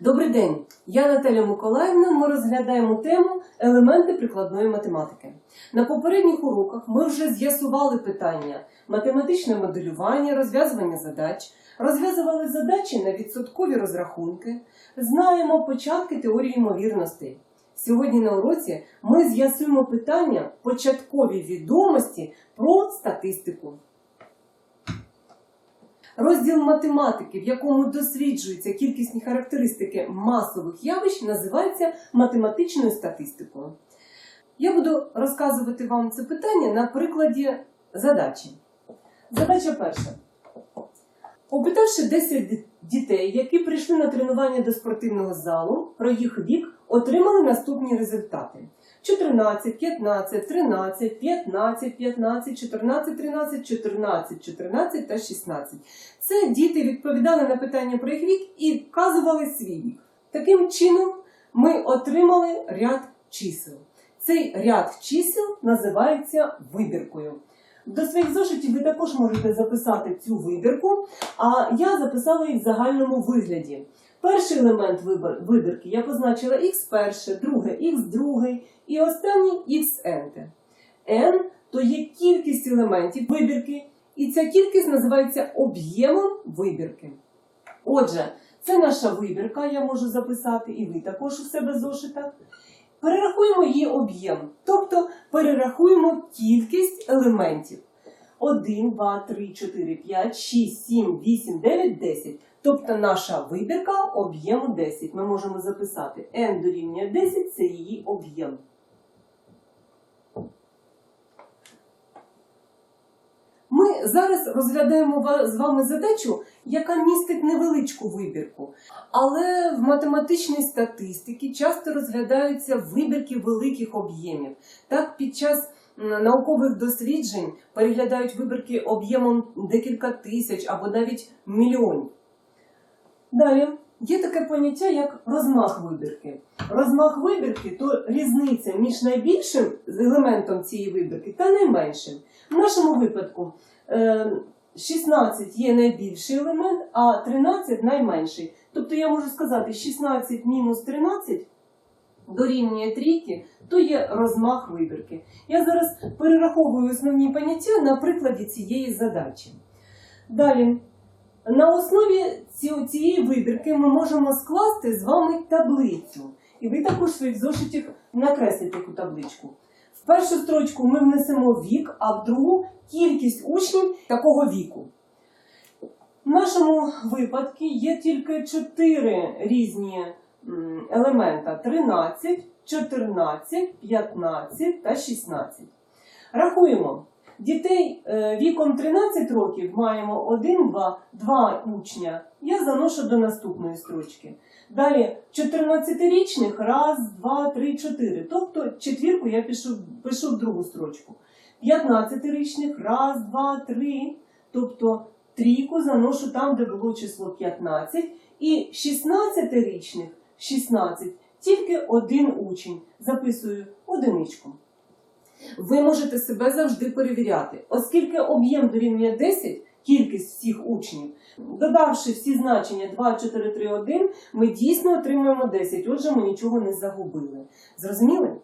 Добрий день, я Наталя Миколаївна. Ми розглядаємо тему елементи прикладної математики. На попередніх уроках ми вже з'ясували питання математичне моделювання, розв'язування задач, розв'язували задачі на відсоткові розрахунки, знаємо початки теорії ймовірностей. Сьогодні на уроці ми з'ясуємо питання початкові відомості про статистику. Розділ математики, в якому досліджуються кількісні характеристики масових явищ, називається математичною статистикою. Я буду розказувати вам це питання на прикладі задачі. Задача перша. Опитавши 10 д- дітей, які прийшли на тренування до спортивного залу, про їх вік отримали наступні результати: 14, 15, 13, 15, 15, 14, 13, 14, 14 та 16. Це діти відповідали на питання про їх вік і вказували свій вік. Таким чином, ми отримали ряд чисел. Цей ряд чисел називається вибіркою. До своїх зошитів ви також можете записати цю вибірку, а я записала їх в загальному вигляді. Перший елемент вибірки я позначила x перше, друге x другий і останній xn. n то є кількість елементів вибірки, і ця кількість називається об'ємом вибірки. Отже, це наша вибірка, я можу записати, і ви також у себе зошитах. Перерахуємо її об'єм, тобто перерахуємо кількість елементів. 1, 2, 3, 4, 5, 6, 7, 8, 9, 10. Тобто наша вибірка об'єму 10. Ми можемо записати n дорівнює 10 це її об'єм. Ми зараз розглядаємо з вами задачу, яка містить невеличку вибірку. Але в математичній статистиці часто розглядаються вибірки великих об'ємів. Так, під час наукових досліджень переглядають вибірки об'ємом декілька тисяч або навіть мільйонів. Далі є таке поняття, як розмах вибірки. Розмах вибірки то різниця між найбільшим елементом цієї вибірки та найменшим. В нашому випадку е, 16 є найбільший елемент, а 13 найменший. Тобто я можу сказати, 16 мінус 13 дорівнює трійки, то є розмах вибірки. Я зараз перераховую основні поняття на прикладі цієї задачі. Далі, на основі цієї вибірки ми можемо скласти з вами таблицю. І ви також в своїх зошитах накреслите таку табличку. В першу строчку ми внесемо вік, а в другу кількість учнів такого віку. В нашому випадку є тільки чотири різні елемента: 13, 14, 15 та 16. Рахуємо. Дітей е, віком 13 років маємо 1, 2, 2 учня. Я заношу до наступної строчки. Далі 14-річних раз, два, три, чотири. Тобто четвірку я пишу, пишу в другу строчку. 15-річних раз, два, три. Тобто трійку заношу там, де було число 15. І 16-річних 16. Тільки один учень. Записую одиничку. Ви можете себе завжди перевіряти, оскільки об'єм дорівнює 10, кількість всіх учнів, додавши всі значення 2, 4, 3, 1, ми дійсно отримуємо 10, отже, ми нічого не загубили. Зрозуміли?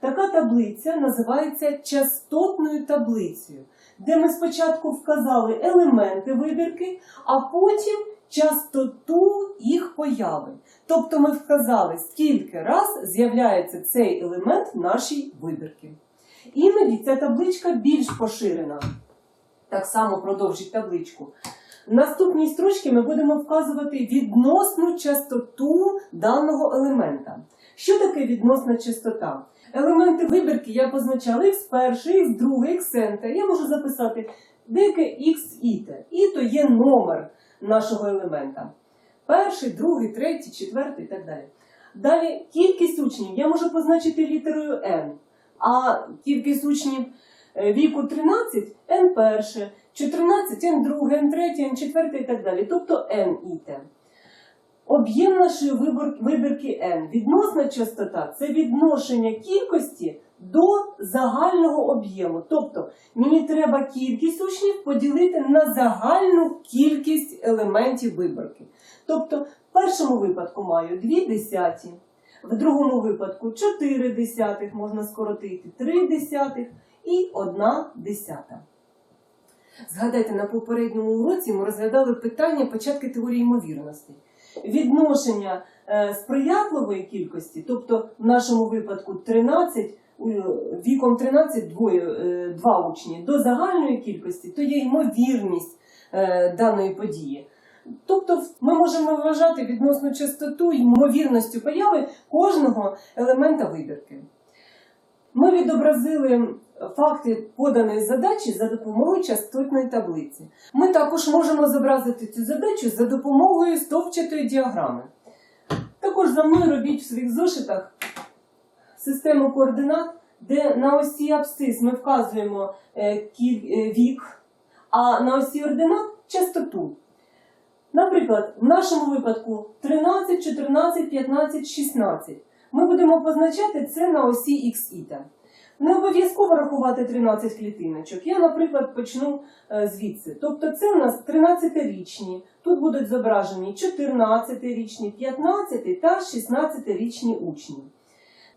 Така таблиця називається частотною таблицею, де ми спочатку вказали елементи вибірки, а потім частоту їх появи. Тобто ми вказали, скільки раз з'являється цей елемент в нашій вибірці. Іноді ця табличка більш поширена. Так само продовжить табличку. В наступній строчці ми будемо вказувати відносну частоту даного елемента. Що таке відносна частота? Елементи вибірки я позначала x перший, x другий, x центр. Я можу записати деяке x іте. Іто є номер нашого елемента. Перший, другий, третій, четвертий і так далі. Далі кількість учнів я можу позначити літерою n а кількість учнів е, віку 13 n перше, 14 n друге, n третє, n четверте і так далі. Тобто n іте. Об'єм нашої вибірки n. Відносна частота це відношення кількості до загального об'єму. Тобто мені треба кількість учнів поділити на загальну кількість елементів виборки. Тобто, в першому випадку маю 2 десяті, в другому випадку 4 десятих, можна скоротити 3 десятих і 1 десята. Згадайте, на попередньому уроці ми розглядали питання початки теорії ймовірностей. Відношення е, сприятливої кількості, тобто в нашому випадку 13, віком 13 двоє, е, два учні, до загальної кількості, то є ймовірність е, даної події. Тобто ми можемо вважати відносну частоту і ймовірністю появи кожного елемента вибірки. Ми відобразили факти поданої задачі за допомогою частотної таблиці. Ми також можемо зобразити цю задачу за допомогою стовпчатої діаграми. Також за мною робіть в своїх зошитах систему координат, де на осі абсцис ми вказуємо е, е, вік, а на осі ординат частоту. Наприклад, в нашому випадку 13, 14, 15, 16. Ми будемо позначати це на осі х. Не обов'язково рахувати 13 клітиночок. Я, наприклад, почну е, звідси. Тобто це у нас 13-річні. Тут будуть зображені 14-річні, 15 та 16-річні учні.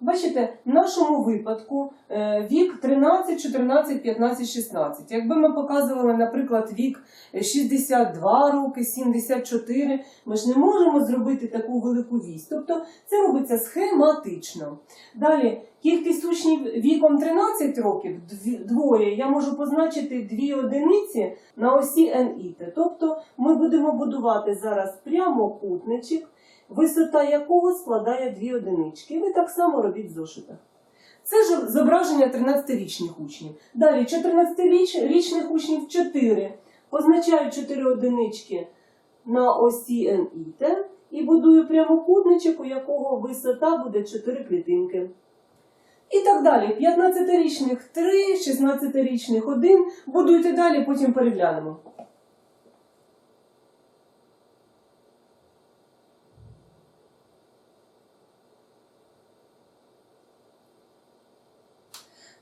Бачите, в нашому випадку е, вік 13, 14, 15, 16. Якби ми показували, наприклад, вік 62 роки, 74, ми ж не можемо зробити таку велику вісь. Тобто це робиться схематично. Далі, кількість учнів віком 13 років, двоє, я можу позначити дві одиниці на осі NIT. Тобто ми будемо будувати зараз прямокутничок, висота якого складає дві одинички. Ви так само робіть в зошитах. Це ж зображення 13-річних учнів. Далі 14-річних учнів 4. Позначаю 4 одинички на осі NIT і будую прямокутничок, у якого висота буде 4 клітинки. І так далі. 15-річних 3, 16-річних 1. Будуйте далі, потім переглянемо.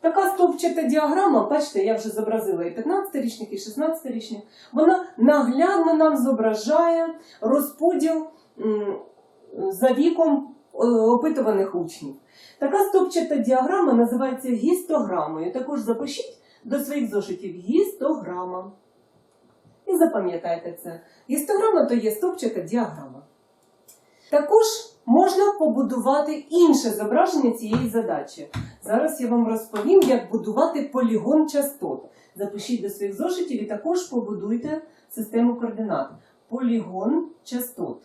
Така стовпчата діаграма, бачите, я вже зобразила і 15-річних, і 16-річних, вона наглядно нам зображає розподіл за віком е, опитуваних учнів. Така стовпчата діаграма називається гістограмою. Також запишіть до своїх зошитів гістограма. І запам'ятайте це. Гістограма то є стовпчата діаграма. Також можна побудувати інше зображення цієї задачі. Зараз я вам розповім, як будувати полігон частот. Запишіть до своїх зошитів і також побудуйте систему координат. Полігон частот.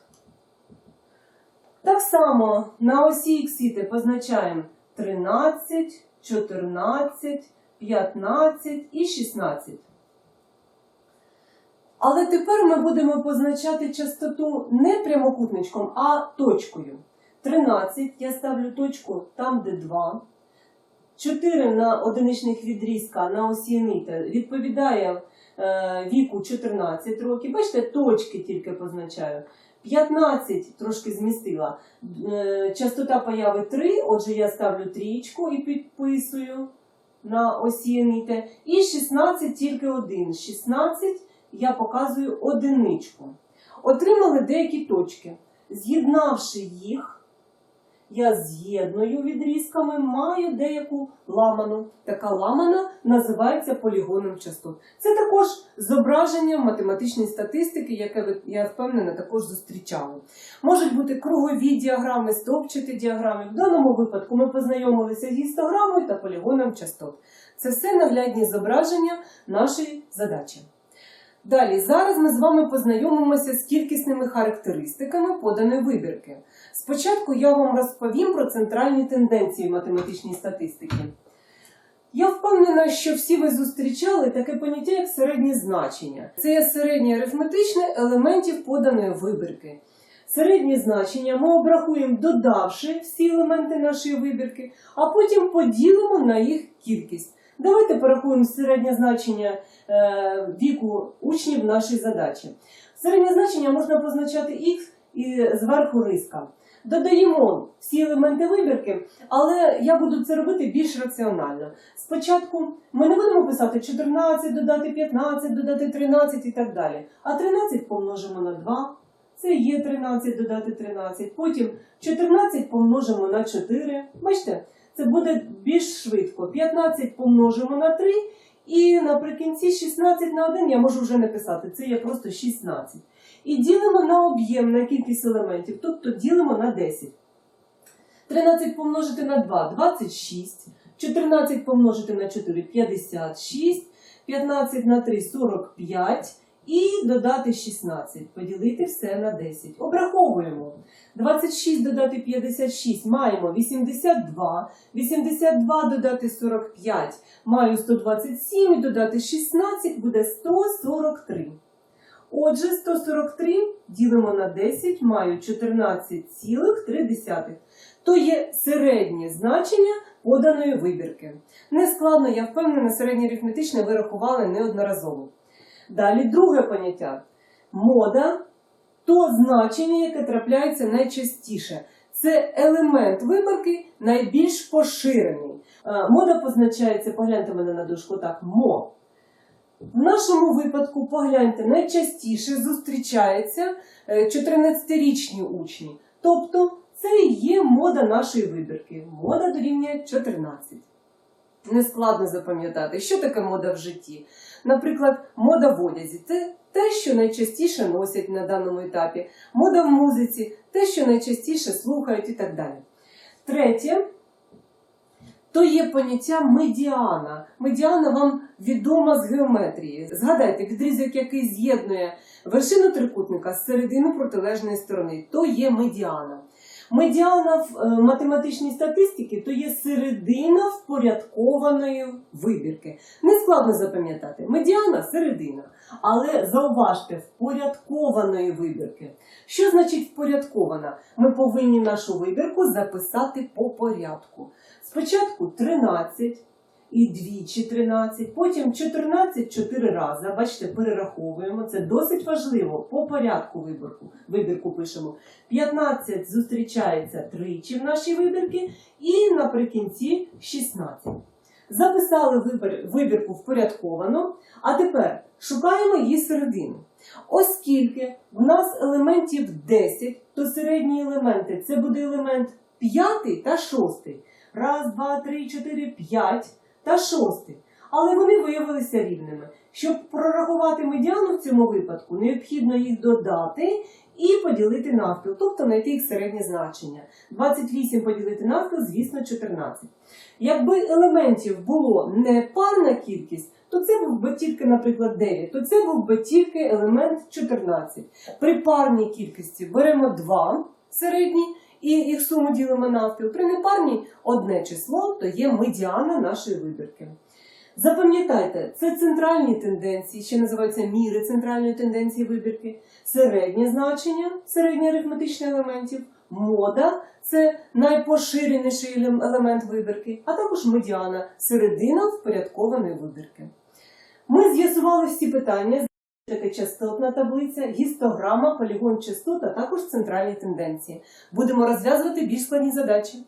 Так само на осі іксіти позначаємо 13, 14, 15 і 16. Але тепер ми будемо позначати частоту не прямокутничком, а точкою. 13 я ставлю точку там, де 2. 4 на одиничних відрізка на осі нита відповідає е, віку 14 років. Бачите, точки тільки позначаю. 15 трошки змістила. Е, частота появи 3, отже, я ставлю трічку і підписую на осі нита. І 16 тільки один. 16 я показую одиничку. Отримали деякі точки. З'єднавши їх, я з'єдную відрізками, маю деяку ламану. Така ламана називається полігоном частот. Це також зображення математичної статистики, яке я впевнена, також зустрічали. Можуть бути кругові діаграми, стовпчаті діаграми. В даному випадку ми познайомилися з гістограмою та полігоном частот. Це все наглядні зображення нашої задачі. Далі, зараз ми з вами познайомимося з кількісними характеристиками поданої вибірки. Спочатку я вам розповім про центральні тенденції математичної статистики. Я впевнена, що всі ви зустрічали таке поняття, як середнє значення. Це є середнє арифметичне елементів поданої вибірки. Середнє значення ми обрахуємо, додавши всі елементи нашої вибірки, а потім поділимо на їх кількість. Давайте порахуємо середнє значення е, віку учнів нашої задачі. Середнє значення можна позначати х і зверху риска. додаємо всі елементи вибірки, але я буду це робити більш раціонально. Спочатку ми не будемо писати 14, додати 15, додати 13 і так далі. А 13 помножимо на 2. Це є 13 додати 13. Потім 14 помножимо на 4. Бачите, це буде більш швидко. 15 помножимо на 3. І наприкінці 16 на 1 я можу вже не писати. Це є просто 16. І ділимо на об'єм, на кількість елементів, тобто ділимо на 10. 13 помножити на 2 26. 14 помножити на 4 56. 15 на 3 45. І додати 16. Поділити все на 10. Обраховуємо. 26 додати 56 маємо 82. 82 додати 45 маю 127 і додати 16 буде 143. Отже, 143 ділимо на 10, маю 14,3. То є середнє значення поданої вибірки. Нескладно, я впевнена, середнє арифметичне ви рахували неодноразово. Далі друге поняття. Мода то значення, яке трапляється найчастіше. Це елемент виборки найбільш поширений. Е, Мода позначається, погляньте мене на дошку так, мо. В нашому випадку, погляньте, найчастіше зустрічаються е, 14-річні учні. Тобто це є мода нашої вибірки. Мода дорівнює 14. Нескладно запам'ятати, що таке мода в житті. Наприклад, мода в одязі це те, що найчастіше носять на даному етапі. Мода в музиці те, що найчастіше слухають і так далі. Третє. То є поняття медіана. Медіана вам відома з геометрії. Згадайте, відрізок, який з'єднує вершину трикутника з середину протилежної сторони, то є медіана. Медіана в е, математичній статистиці то є середина впорядкованої вибірки. Не складно запам'ятати. Медіана середина. Але зауважте, впорядкованої вибірки. Що значить впорядкована? Ми повинні нашу вибірку записати по порядку. Спочатку 13 і двічі 13, потім 14 чотири рази. Бачите, перераховуємо. Це досить важливо. По порядку вибірку, вибірку пишемо. 15 зустрічається тричі в нашій вибірці, і наприкінці 16. Записали вибір, вибірку впорядковано, а тепер шукаємо її середину. Оскільки в нас елементів 10, то середні елементи це буде елемент 5 та 6. Раз, два, три, чотири, п'ять та шостий. Але вони виявилися рівними. Щоб прорахувати медіану в цьому випадку, необхідно їх додати і поділити навпіл, тобто знайти їх середнє значення. 28 поділити навпіл, звісно, 14. Якби елементів було не парна кількість, то це був би тільки, наприклад, 9, то це був би тільки елемент 14. При парній кількості беремо 2 середні і їх суму ділимо навпіл. При непарній одне число, то є медіана нашої вибірки. Запам'ятайте, це центральні тенденції, ще називаються міри центральної тенденції вибірки, середнє значення, середній арифметичний елементів, мода це найпоширеніший елемент вибірки, а також медіана середина впорядкованої вибірки. Ми з'ясували всі питання. Частотна таблиця, гістограма, полігон частот, а також центральні тенденції. Будемо розв'язувати більш складні задачі.